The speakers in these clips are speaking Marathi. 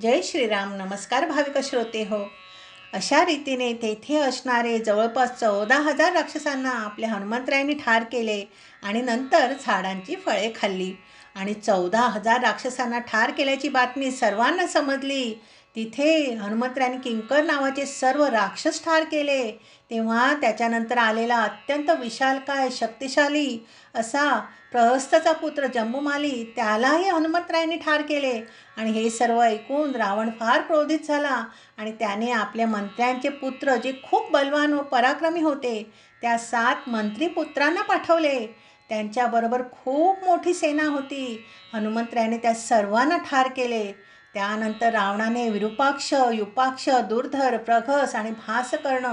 जय श्रीराम नमस्कार भाविक श्रोते हो. अशा रीतीने तेथे असणारे जवळपास चौदा हजार राक्षसांना आपल्या हनुमंतरायांनी ठार केले आणि नंतर झाडांची फळे खाल्ली. आणि चौदा हजार राक्षसांना ठार केल्याची बातमी सर्वांना समजली तिथे हनुमंतरायांनी किंकर नावाचे सर्व राक्षस ठार केले. तेव्हा त्याच्यानंतर आलेला अत्यंत विशालकाय शक्तिशाली असा प्रहस्तचा पुत्र जम्बुमाली त्यालाही हनुमंतरायांनी ठार केले. आणि हे सर्व ऐकून रावण फार क्रोधित झाला आणि त्याने आपल्या मंत्र्यांचे पुत्र जे खूप बलवान व पराक्रमी होते त्या सात मंत्री पुत्रांना पाठवले. त्यांच्याबरोबर खूप मोठी सेना होती. हनुमंतरायाने त्या सर्वांना ठार केले. त्यानंतर रावणाने विरूपाक्ष युपाक्ष दुर्धर प्रघस आणि भासकर्ण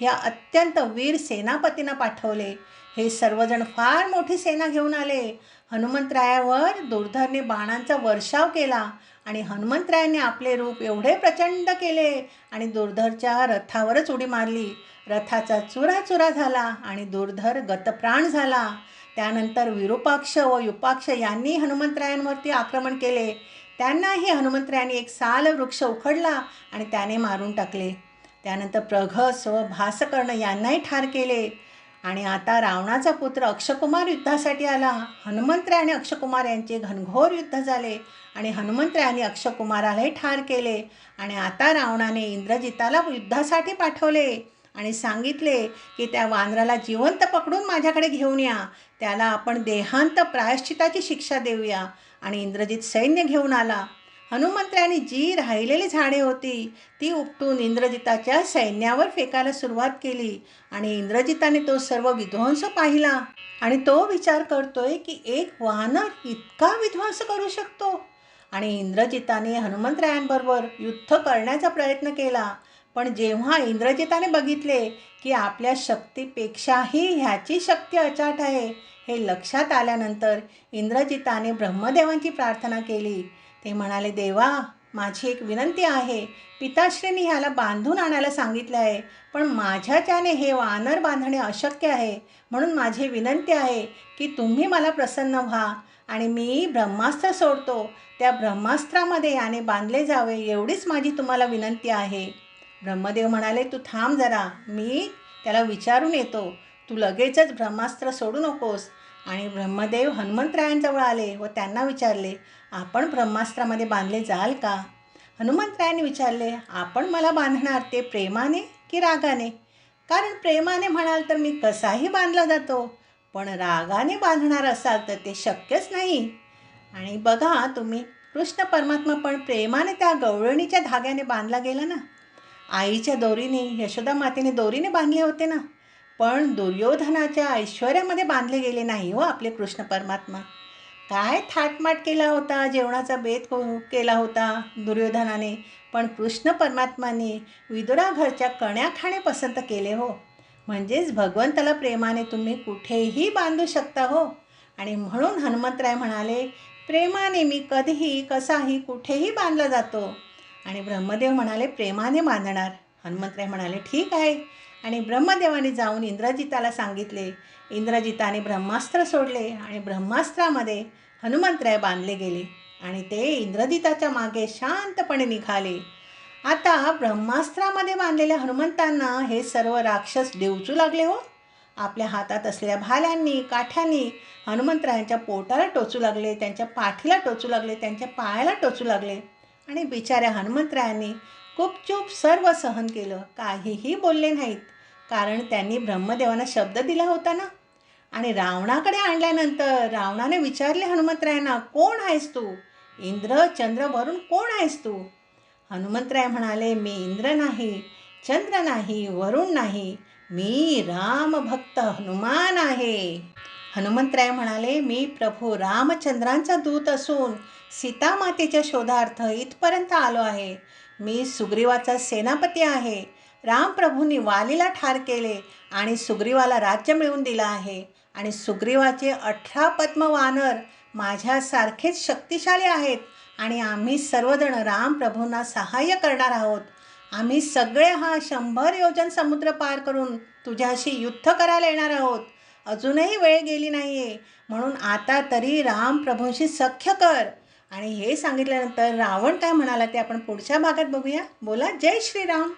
या अत्यंत वीर सेनापतींना पाठवले. हे सर्वजण फार मोठी सेना घेऊन आले. हनुमंतरायावर दुर्धरने बाणांचा वर्षाव केला आणि हनुमंतरायांनी आपले रूप एवढे प्रचंड केले आणि दुर्धरच्या रथावरच उडी मारली. रथाचा चुराचुरा झाला आणि दुर्धर गतप्राण झाला. त्यानंतर विरूपाक्ष व युपाक्ष यांनी हनुमंतरायांवरती आक्रमण केले. त्यांनाही हनुमंतरायांनी एक साल वृक्ष उखडला आणि त्याने मारून टाकले. त्यानंतर प्रघस व भासकर्ण यांनाही ठार केले. आणि आता रावणाचा पुत्र अक्षकुमार युद्धासाठी आला. हनुमंतराय आणि अक्षकुमार यांचे घनघोर युद्ध झाले आणि हनुमंतरायांनी अक्षकुमारालाही ठार केले. आणि आता रावणाने इंद्रजिताला युद्धासाठी पाठवले. आणि सांगितले की त्या वानराला जिवंत पकडून माझ्याकडे घेऊन या. त्याला आपण देहांत प्रायश्चिताची शिक्षा देऊया. आणि इंद्रजित सैन्य घेऊन आला. हनुमंत्र्यांनी जी राहिलेली झाडे होती ती उपटून इंद्रजिताच्या सैन्यावर फेकायला सुरुवात केली. आणि इंद्रजिताने तो सर्व विध्वंस पाहिला. आणि तो विचार करतोय की एक वानर इतका विध्वंस करू शकतो? आणि इंद्रजिताने हनुमंतरायांबरोबर युद्ध करण्याचा प्रयत्न केला. पण जेव्हा इंद्रजिताने बघितले की आपल्या शक्तीपेक्षाही ह्याची शक्ती अचाट आहे हे लक्षात आल्यानंतर इंद्रजिताने ब्रह्मदेवांची प्रार्थना केली. ते म्हणाले देवा माझी एक विनंती आहे. पिताश्रींनी ह्याला बांधून आणायला सांगितले आहे पण माझ्याच्याने हे वानर बांधणे अशक्य आहे. म्हणून माझी विनंती आहे की तुम्ही मला प्रसन्न व्हा आणि मी ब्रह्मास्त्र सोडतो. त्या ब्रह्मास्त्रामध्ये याने बांधले जावे एवढीच माझी तुम्हाला विनंती आहे. ब्रह्मदेव म्हणाले तू थांब जरा मी त्याला विचारून येतो. तू लगेचच ब्रह्मास्त्र सोडू नकोस. आणि ब्रह्मदेव हनुमंतरायांजवळ आले व त्यांना विचारले आपण ब्रह्मास्त्रामध्ये बांधले जाल का? हनुमंतरायांनी विचारले आपण मला बांधणार ते प्रेमाने की रागाने? कारण प्रेमाने म्हणाल तर मी कसाही बांधला जातो पण रागाने बांधणार असाल तर ते शक्यच नाही. आणि बघा तुम्ही कृष्ण परमात्मा पण प्रेमाने त्या गवळणीच्या धाग्याने बांधला गेला ना आईच्या दोरीने यशोदा मातेने दोरीने बांधले होते ना? पण दुर्योधनाच्या ऐश्वर्यामध्ये बांधले गेले नाही हो आपले कृष्ण परमात्मा. काय थाटमाट केला होता जेवणाचा बेत हो, केला होता दुर्योधनाने पण कृष्ण परमात्माने विदुराघरच्या कण्या खाणे पसंत केले हो. म्हणजेच भगवंताला प्रेमाने तुम्ही कुठेही बांधू शकता हो. आणि म्हणून हनुमंतराय म्हणाले प्रेमाने मी कधीही कसाही कुठेही बांधला जातो. आणि ब्रह्मदेव म्हणाले प्रेमाने बांधणार हनुमंतराय म्हणाले ठीक आहे. आणि ब्रह्मदेवाने जाऊन इंद्रजिताला सांगितले. इंद्रजिताने ब्रह्मास्त्र सोडले आणि ब्रह्मास्त्रामध्ये हनुमंतराय बांधले गेले आणि ते इंद्रजिताच्या मागे शांतपणे निघाले. आता ब्रह्मास्त्रामध्ये बांधलेल्या हनुमंतांना हे सर्व राक्षस देवचू लागले हो. आपल्या हातात असलेल्या भाल्यांनी काठ्यांनी हनुमंतरायांच्या पोटाला टोचू लागले त्यांच्या पाठीला टोचू लागले त्यांच्या पायाला टोचू लागले. आणि बिचाऱ्या हनुमंतरायांनी गुपचूप सर्व सहन केलं. काहीही बोलले नाहीत. कारण त्यांनी ब्रह्मदेवांना शब्द दिला होता ना? आणि रावणाकडे आणल्यानंतर रावणाने विचारले हनुमंतरायांना कोण आहेस तू? इंद्र चंद्र वरून कोण आहेस तू? हनुमंतराय म्हणाले मी इंद्र नाही चंद्र नाही वरुण नाही. मी रामभक्त हनुमान आहे. हनुमंतराय म्हणाले मी प्रभू रामचंद्रांचा दूत असून सीतामातेच्या शोधार्थ इथपर्यंत आलो आहे. मी सुग्रीवाचा सेनापती आहे. रामप्रभूंनी वालीला ठार केले आणि सुग्रीवाला राज्य मिळवून दिलं आहे. आणि सुग्रीवाचे अठरा पद्म वानर माझ्यासारखेच शक्तिशाली आहेत आणि आम्ही सर्वजण रामप्रभूंना सहाय्य करणार आहोत. आम्ही सगळे हा शंभर योजन समुद्र पार करून तुझ्याशी युद्ध करायला येणार आहोत. अजूनही वेळ गेली नाही आहे म्हणून आता तरी रामप्रभूंशी सख्य कर. आणि हे सांगितल्यानंतर रावण काय म्हणाला ते आपण पुढच्या भागात बघूया. बोला जय श्रीराम.